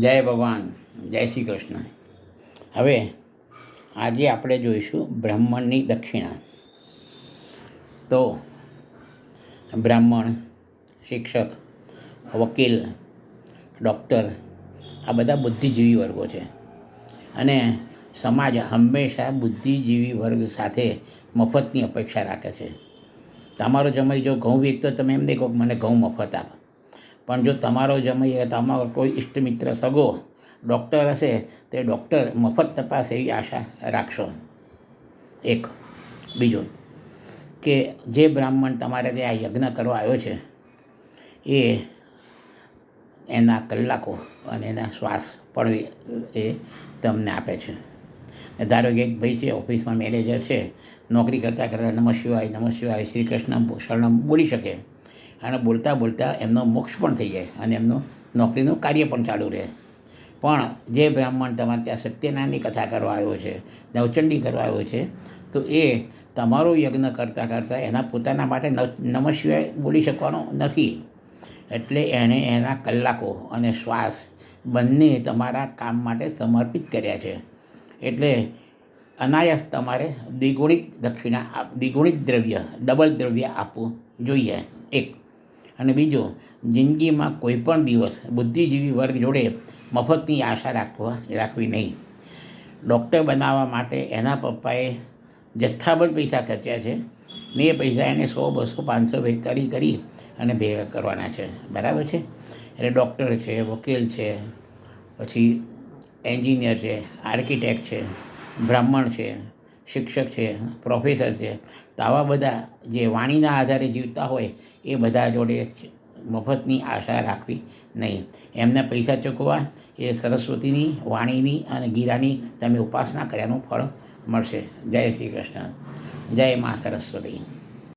જય ભગવાન, જય શ્રી કૃષ્ણ. હવે આજે આપણે જોઈશું બ્રાહ્મણની દક્ષિણા. તો બ્રાહ્મણ, શિક્ષક, વકીલ, ડૉક્ટર આ બધા બુદ્ધિજીવી વર્ગો છે. અને સમાજ હંમેશા બુદ્ધિજીવી વર્ગ સાથે મફતની અપેક્ષા રાખે છે. તમારો જમાઈ જો ઘઉં વેચતો તમે એમ દેખો મને ઘઉં મફત આપ. પણ જો તમારો જમાઈ તમારો કોઈ ઇષ્ટ મિત્ર સગો ડૉક્ટર હશે, તે ડૉક્ટર મફત તપાસ એવી આશા રાખશો. એક. બીજું, કે જે બ્રાહ્મણ તમારે ત્યાં યજ્ઞ કરવા આવ્યો છે, એ એના કલાકો અને એના શ્વાસ પણ એ તમને આપે છે. ધારો કે એક ભાઈ છે, ઓફિસમાં મેનેજર છે, નોકરી કરતાં કરતાં નમઃ શિવાય નમઃ શિવાય, શ્રી કૃષ્ણ શરણમ બોલી શકે. અને બોલતા બોલતા એમનો મોક્ષ પણ થઈ જાય અને એમનું નોકરીનું કાર્ય પણ ચાલુ રહે. પણ જે બ્રાહ્મણ તમારે ત્યાં સત્યનારાયણની કથા કરવા આવ્યો છે, નવચંડી કરવા આવ્યો છે, તો એ તમારો યજ્ઞ કરતાં કરતાં એના પોતાના માટે નમઃ શિવાય બોલી શકવાનો નથી. એટલે એણે એના કલાકો અને શ્વાસ બંને તમારા કામ માટે સમર્પિત કર્યા છે. એટલે અનાયાસ તમારે દ્વિગુણિત દક્ષિણા દ્વિગુણિત દ્રવ્ય ડબલ દ્રવ્ય આપવું જોઈએ. એક અને બીજું, જિંદગીમાં કોઈ પણ દિવસ બુદ્ધિજીવી વર્ગ જોડે મફતની આશા રાખવા, રાખવી નહીં. ડૉક્ટર બનાવવા માટે એના પપ્પાએ જથ્થાબંધ પૈસા ખર્ચ્યા છે ને એ પૈસા એને સો, બસો, પાંચસો કરી કરી અને ભેગા કરવાના છે. બરાબર છે? એટલે ડૉક્ટર છે, વકીલ છે, પછી એન્જિનિયર છે, આર્કિટેક્ટ છે, બ્રાહ્મણ છે શિક્ષક છે પ્રોફેસર છે. તો આવા બધા જે વાણીના આધારે જીવતા હોય, એ બધા જોડે મફતની આશા રાખવી નહીં. એમને પૈસા ચૂકવવા એ સરસ્વતીની, વાણીની અને ગીરાની તમે ઉપાસના કર્યાનું ફળ મળશે. જય શ્રી કૃષ્ણ. જય મા સરસ્વતી.